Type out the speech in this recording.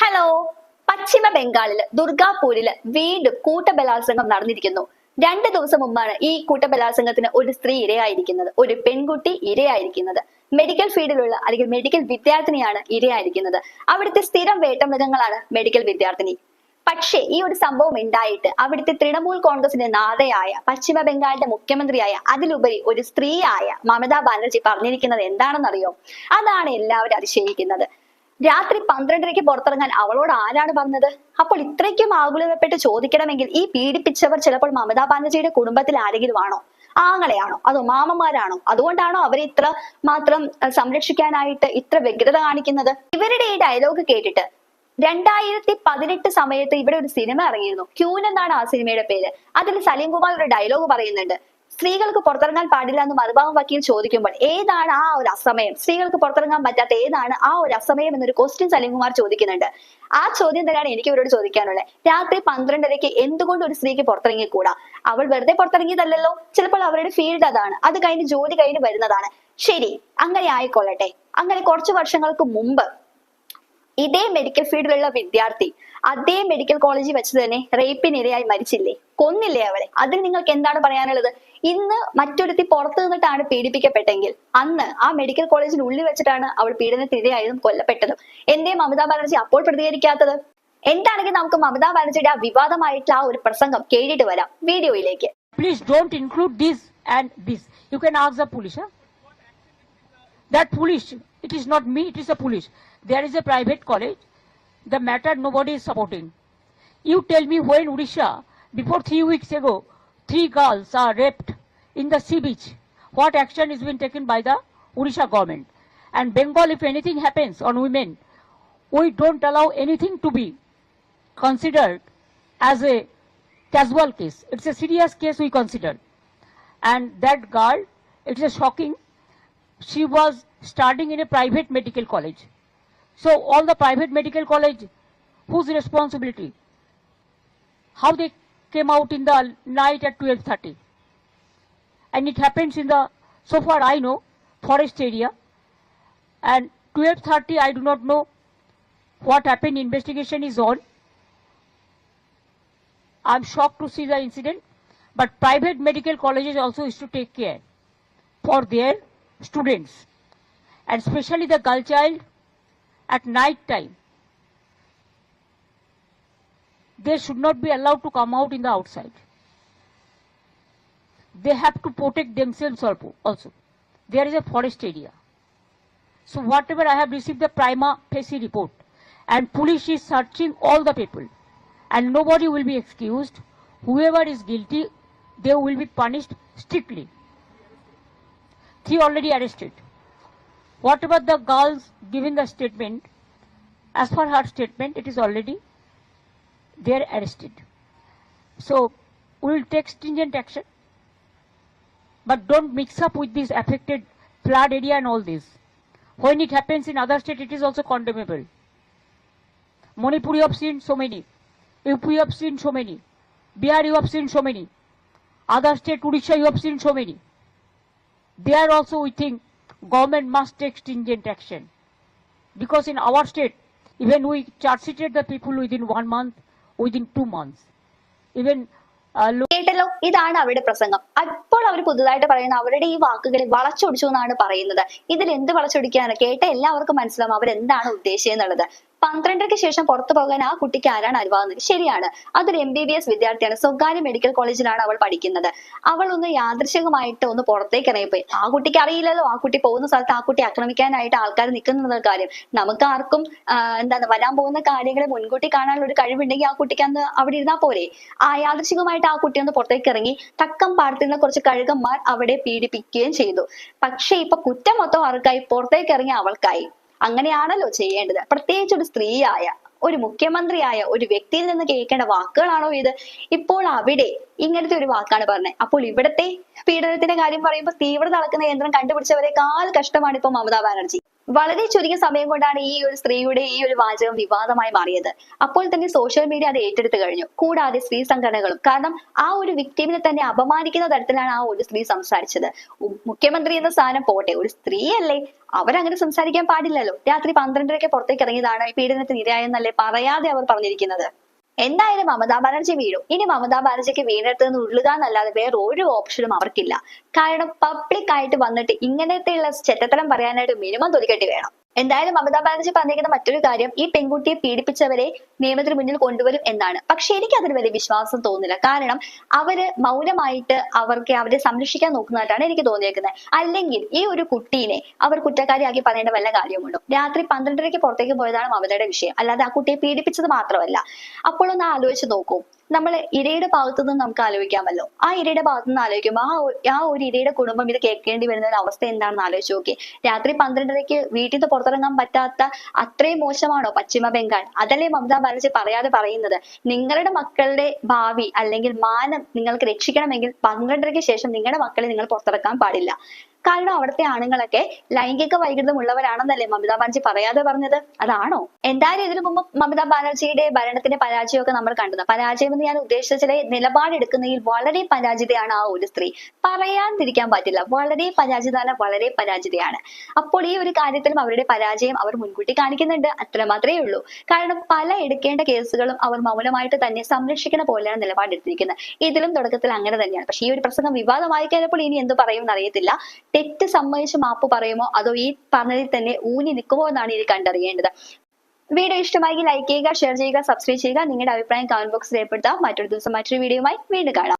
Hello പശ്ചിമ ബംഗാളിൽ ദുർഗാപൂരിൽ വീണ്ടും കൂട്ടബലാത്സംഗം നടന്നിരിക്കുന്നു. രണ്ട് ദിവസം മുമ്പാണ് ഈ കൂട്ടബലാത്സംഗത്തിന് ഒരു സ്ത്രീ ഇരയായിരിക്കുന്നത് ഒരു പെൺകുട്ടി ഇരയായിരിക്കുന്നത്. മെഡിക്കൽ ഫീൽഡിലുള്ള അല്ലെങ്കിൽ മെഡിക്കൽ വിദ്യാർത്ഥിനിയാണ് ഇരയായിരിക്കുന്നത്. അവിടുത്തെ സ്ഥിരം വേട്ടമൃഗങ്ങളാണ് മെഡിക്കൽ വിദ്യാർത്ഥിനി. പക്ഷേ ഈ ഒരു സംഭവം ഉണ്ടായിട്ട് അവിടുത്തെ തൃണമൂൽ കോൺഗ്രസിന്റെ നാഥയായ പശ്ചിമ ബംഗാളിന്റെ മുഖ്യമന്ത്രിയായ അതിലുപരി ഒരു സ്ത്രീയായ മമതാ ബാനർജി പറഞ്ഞിരിക്കുന്നത് എന്താണെന്നറിയോ? അതാണ് എല്ലാവരും അതിശയിക്കുന്നത്. രാത്രി പന്ത്രണ്ടരയ്ക്ക് പുറത്തിറങ്ങാൻ അവളോട് ആരാണ് പറഞ്ഞത്? അപ്പോൾ ഇത്രയ്ക്കും ആകുലതപ്പെട്ട് ചോദിക്കണമെങ്കിൽ ഈ പീഡിപ്പിച്ചവർ ചിലപ്പോൾ മമതാ ബാനർജിയുടെ കുടുംബത്തിൽ ആരെങ്കിലും ആണോ? ആങ്ങളെയാണോ? അതോ മാമന്മാരാണോ? അതുകൊണ്ടാണോ അവരെ ഇത്ര മാത്രം സംരക്ഷിക്കാനായിട്ട് ഇത്ര വ്യഗ്രത കാണിക്കുന്നത്? ഇവരുടെ ഈ ഡയലോഗ് കേട്ടിട്ട് രണ്ടായിരത്തി പതിനെട്ട് സമയത്ത് ഇവിടെ ഒരു സിനിമ ഇറങ്ങിയിരുന്നു. ക്യൂൻ എന്നാണ് ആ സിനിമയുടെ പേര്. അതിൽ സലീം കുമാർ ഒരു ഡയലോഗ് പറയുന്നുണ്ട്. സ്ത്രീകൾക്ക് പുറത്തിറങ്ങാൻ പാടില്ല എന്ന് മറുഭാവം വക്കീൽ ചോദിക്കുമ്പോൾ ഏതാണ് ആ ഒരു അസമയം? സ്ത്രീകൾക്ക് പുറത്തിറങ്ങാൻ പറ്റാത്ത ഏതാണ് ആ ഒരു അസമയം എന്നൊരു ക്വസ്റ്റ്യൻ സലീംകുമാർ ചോദിക്കുന്നുണ്ട്. ആ ചോദ്യം തന്നെയാണ് എനിക്ക് ഇവരോട് ചോദിക്കാനുള്ളത്. രാത്രി പന്ത്രണ്ടരയ്ക്ക് എന്തുകൊണ്ട് ഒരു സ്ത്രീക്ക് പുറത്തിറങ്ങിക്കൂടാ? അവൾ വെറുതെ പുറത്തിറങ്ങിയതല്ലല്ലോ. ചിലപ്പോൾ അവരുടെ ഫീൽഡ് അതാണ്. അത് കഴിഞ്ഞ് ജോലി കഴിഞ്ഞ് വരുന്നതാണ്. ശരി അങ്ങനെ ആയിക്കൊള്ളട്ടെ. അങ്ങനെ കുറച്ച് വർഷങ്ങൾക്ക് മുമ്പ് ഇതേ മെഡിക്കൽ ഫീൽഡിലുള്ള വിദ്യാർത്ഥി അതേ മെഡിക്കൽ കോളേജിൽ വെച്ച് തന്നെ റേപ്പിനിരയായി മരിച്ചില്ലേ? കൊന്നില്ലേ അവളെ? അതിൽ നിങ്ങൾക്ക് എന്താണ് പറയാനുള്ളത്? ഇന്ന് മറ്റൊരുത്തി പുറത്തു നിന്നിട്ടാണ് പീഡിപ്പിക്കപ്പെട്ടെങ്കിൽ അന്ന് ആ മെഡിക്കൽ കോളേജിനുള്ളിൽ വെച്ചിട്ടാണ് അവൾ പീഡനത്തിനിരയായതും കൊല്ലപ്പെട്ടതും. എന്തേ മമതാ ബാനർജി അപ്പോൾ പ്രതികരിക്കാത്തത്? എന്താണെങ്കിൽ നമുക്ക് മമതാ ബാനർജിയുടെ ആ വിവാദമായിട്ടുള്ള ആ ഒരു പ്രസംഗം കേട്ടിട്ട് വരാം. വീഡിയോയിലേക്ക്. Please don't include this and this. You can ask the police. That police, it is not me, it is the police. There is a private college. The matter nobody is supporting. You tell me when Odisha, before three weeks ago, three girls are raped in the sea beach. What action is being taken by the Odisha government? And Bengal, if anything happens on women, we don't allow anything to be considered as a casual case. It's a serious case we consider. And that girl, it's a shocking. She was studying in a private medical college. So all the private medical college, whose responsibility? How they came out in the night at 12:30, and it happens in the, so far I know, forest area. And 12:30, I do not know what happened. Investigation is on. I'm shocked to see the incident, but private medical colleges also is to take care for their students, and especially the girl child at night time. They should not be allowed to come out in the outside. They have to protect themselves also-. There is a forest area. So whatever I have received the prima facie report, and police is searching all the people and nobody will be excused. Whoever is guilty, they will be punished strictly. Three already arrested. Whatever the girls giving the statement, as per her statement, it is already they are arrested. So we will take stringent action, but don't mix up with this affected flood area and all this. When it happens in other state, it is also condemnable. Manipur you have seen so many. UP you have seen so many. Bihar you have seen so many. Other state, Odisha you have seen so many. There also we think government must take stringent action. Because in our state, even we charge-seated the people within one month, within two months. Even uh, കേട്ടല്ലോ ഇതാണ് അവരുടെ പ്രസംഗം അപ്പോൾ അവർ പുതുതായിട്ട് പറയുന്ന അവരുടെ ഈ വാക്കുകളെ വളച്ചൊടിച്ചു എന്നാണ് പറയുന്നത് ഇതിൽ എന്ത് വളച്ചൊടിക്കാനാണ് കേട്ട എല്ലാവർക്കും മനസ്സിലാവും അവരെന്താണ് ഉദ്ദേശിച്ചത് എന്നുള്ളത് പന്ത്രണ്ടരയ്ക്ക് ശേഷം പുറത്തു പോകാൻ ആ കുട്ടിക്ക് ആരാണ് അനുവാദം? ശരിയാണ്. അതൊരു എം ബി ബി എസ് വിദ്യാർത്ഥിയാണ്. സ്വകാര്യ മെഡിക്കൽ കോളേജിലാണ് അവൾ പഠിക്കുന്നത്. അവൾ ഒന്ന് യാദൃശികമായിട്ട് ഒന്ന് പുറത്തേക്ക് ഇറങ്ങിപ്പോയി. ആ കുട്ടിക്ക് അറിയില്ലല്ലോ. ആ കുട്ടി പോകുന്ന സ്ഥലത്ത് ആ കുട്ടി ആക്രമിക്കാനായിട്ട് ആൾക്കാർ നിൽക്കുന്ന കാര്യം. നമുക്ക് ആർക്കും എന്താണ് വരാൻ പോകുന്ന കാര്യങ്ങളെ മുൻകൂട്ടി കാണാനുള്ള ഒരു കഴിവുണ്ടെങ്കിൽ ആ കുട്ടിക്ക് അന്ന് അവിടെ ഇരുന്നാ പോരെ. ആ യാദൃശികമായിട്ട് ആ കുട്ടി ഒന്ന് പുറത്തേക്ക് ഇറങ്ങി തക്കം പാടത്തിരുന്ന കുറച്ച് കഴുകന്മാർ അവിടെ പീഡിപ്പിക്കുകയും ചെയ്തു. പക്ഷെ ഇപ്പൊ കുറ്റം മൊത്തം ആർക്കായി പുറത്തേക്ക് ഇറങ്ങിയ അവൾക്കായി. അങ്ങനെയാണല്ലോ ചെയ്യേണ്ടത്. പ്രത്യേകിച്ച് ഒരു സ്ത്രീയായ ഒരു മുഖ്യമന്ത്രിയായ ഒരു വ്യക്തിയിൽ നിന്ന് കേൾക്കേണ്ട വാക്കുകളാണോ ഇത്? ഇപ്പോൾ അവിടെ ഇങ്ങനത്തെ ഒരു വാക്കാണ് പറഞ്ഞത്. അപ്പോൾ ഇവിടത്തെ പീഡനത്തിന്റെ കാര്യം പറയുമ്പോൾ തീവ്രത അളക്കുന്ന യന്ത്രം കണ്ടുപിടിച്ചവരെക്കാൾ കഷ്ടമാണ് ഇപ്പൊ മമതാ ബാനർജി. വളരെ ചുരുങ്ങിയ സമയം കൊണ്ടാണ് ഈ ഒരു സ്ത്രീയുടെ ഈ ഒരു വാചകം വിവാദമായി മാറിയത്. അപ്പോൾ തന്നെ സോഷ്യൽ മീഡിയ അത് ഏറ്റെടുത്തു കഴിഞ്ഞു. കൂടാതെ സ്ത്രീ സംഘടനകളും. കാരണം ആ ഒരു വിക്ടിമിനെ തന്നെ അപമാനിക്കുന്ന തരത്തിലാണ് ആ ഒരു സ്ത്രീ സംസാരിച്ചത്. മുഖ്യമന്ത്രി എന്ന സ്ഥാനം പോട്ടെ. ഒരു സ്ത്രീയല്ലേ. അവരങ്ങനെ സംസാരിക്കാൻ പാടില്ലല്ലോ. രാത്രി പന്ത്രണ്ടരയ്ക്ക് പുറത്തേക്ക് ഇറങ്ങിയതാണ് പീഡനത്തിന് ഇരയായെന്നല്ലേ പറയാതെ അവർ പറഞ്ഞിരിക്കുന്നത്. എന്തായാലും മമതാ ബാനർജി വീഴും. ഇനി മമതാ ബാനർജിക്ക് വീണിടത്ത് നിന്ന് ഉള്ളുക എന്നല്ലാതെ വേറെ ഒരു ഓപ്ഷനും അവർക്കില്ല. കാരണം പബ്ലിക് ആയിട്ട് വന്നിട്ട് ഇങ്ങനത്തെ ഇങ്ങനത്തെയുള്ള ചെറ്റത്തരം പറയാനായിട്ട് മിനിമം തൊലിക്കെട്ടി വേണം. എന്തായാലും മമതാ ബാനർജി പറഞ്ഞിരിക്കുന്ന മറ്റൊരു കാര്യം ഈ പെൺകുട്ടിയെ പീഡിപ്പിച്ചവരെ നിയമത്തിന് മുന്നിൽ കൊണ്ടുവരും എന്നാണ്. പക്ഷെ എനിക്ക് അതിന് വലിയ വിശ്വാസം തോന്നുന്നില്ല. കാരണം അവർ മൗനമായിട്ട് അവർക്ക് അവരെ സംരക്ഷിക്കാൻ നോക്കുന്നതായിട്ടാണ് എനിക്ക് തോന്നിയേക്കുന്നത്. അല്ലെങ്കിൽ ഈ ഒരു കുട്ടീനെ അവർ കുറ്റക്കാരിയാക്കി പറയേണ്ട വല്ല കാര്യമുണ്ടോ? രാത്രി പന്ത്രണ്ടരയ്ക്ക് പുറത്തേക്ക് പോയതാണ് മമതയുടെ വിഷയം. അല്ലാതെ ആ കുട്ടിയെ പീഡിപ്പിച്ചത് മാത്രമല്ല. അപ്പോൾ ഒന്ന് ആലോചിച്ച് നോക്കൂ. നമ്മൾ ഇരയുടെ ഭാഗത്തു നിന്ന് നമുക്ക് ആലോചിക്കാമല്ലോ. ആ ഇരയുടെ ഭാഗത്തു നിന്ന് ആലോചിക്കുമ്പോൾ ആ ആ ഒരു ഇരയുടെ കുടുംബം ഇത് കേൾക്കേണ്ടി വരുന്ന ഒരു അവസ്ഥ എന്താണെന്ന് ആലോചിച്ച് നോക്കി രാത്രി പന്ത്രണ്ടരയ്ക്ക് വീട്ടിൽ നിന്ന് പുറത്തിറങ്ങാൻ പറ്റാത്ത അത്രയും മോശമാണോ പശ്ചിമ ബംഗാൾ? അതല്ലേ മമതാ ബാനർജി പറയാതെ പറയുന്നത്. നിങ്ങളുടെ മക്കളുടെ ഭാവി അല്ലെങ്കിൽ മാനം നിങ്ങൾക്ക് രക്ഷിക്കണമെങ്കിൽ പന്ത്രണ്ടരയ്ക്ക് ശേഷം നിങ്ങളുടെ മക്കളെ നിങ്ങൾ പുറത്തിറക്കാൻ പാടില്ല. കാരണം അവിടുത്തെ ആണുങ്ങളൊക്കെ ലൈംഗിക വൈകൃതം ഉള്ളവരാണെന്നല്ലേ മമതാ ബാനർജി പറയാതെ പറഞ്ഞത്? അതാണോ? എന്തായാലും ഇതിനു മുമ്പ് മമതാ ബാനർജിയുടെ ഭരണത്തിന്റെ പരാജയമൊക്കെ നമ്മൾ കണ്ടത് പരാജയം എന്ന് ഞാൻ ഉദ്ദേശിച്ചതിലെ നിലപാടെടുക്കുന്നതിൽ വളരെ പരാജിതയാണ് ആ ഒരു സ്ത്രീ. പറയാതിരിക്കാൻ പറ്റില്ല. വളരെ പരാജിതാണ് വളരെ പരാജിതയാണ്. അപ്പോൾ ഈ ഒരു കാര്യത്തിലും അവരുടെ പരാജയം അവർ മുൻകൂട്ടി കാണിക്കുന്നുണ്ട്. അത്ര മാത്രമേ ഉള്ളൂ. കാരണം പല എടുക്കേണ്ട കേസുകളും അവർ മൗനമായിട്ട് തന്നെ സംരക്ഷിക്കുന്ന പോലെയാണ് നിലപാടെടുത്തിരിക്കുന്നത്. ഇതിലും തുടക്കത്തിൽ അങ്ങനെ തന്നെയാണ്. പക്ഷേ ഈ ഒരു പ്രസംഗം വിവാദമായി കഴിഞ്ഞപ്പോൾ ഇനി എന്ത് പറയും എന്നറിയത്തില്ല. തെറ്റ് സമ്മതിച്ച് മാപ്പ് പറയുമോ? അതോ ഈ പറഞ്ഞതിൽ തന്നെ ഊന്നി നിൽക്കുമോ എന്നാണ് ഇനി കണ്ടറിയേണ്ടത്. വീഡിയോ ഇഷ്ടമായി ലൈക്ക് ചെയ്യുക ഷെയർ ചെയ്യുക സബ്സ്ക്രൈബ് ചെയ്യുക. നിങ്ങളുടെ അഭിപ്രായം കമന്റ് ബോക്സിൽ രേഖപ്പെടുത്താം. മറ്റൊരു ദിവസം മറ്റൊരു വീഡിയോയുമായി വീണ്ടും കാണാം.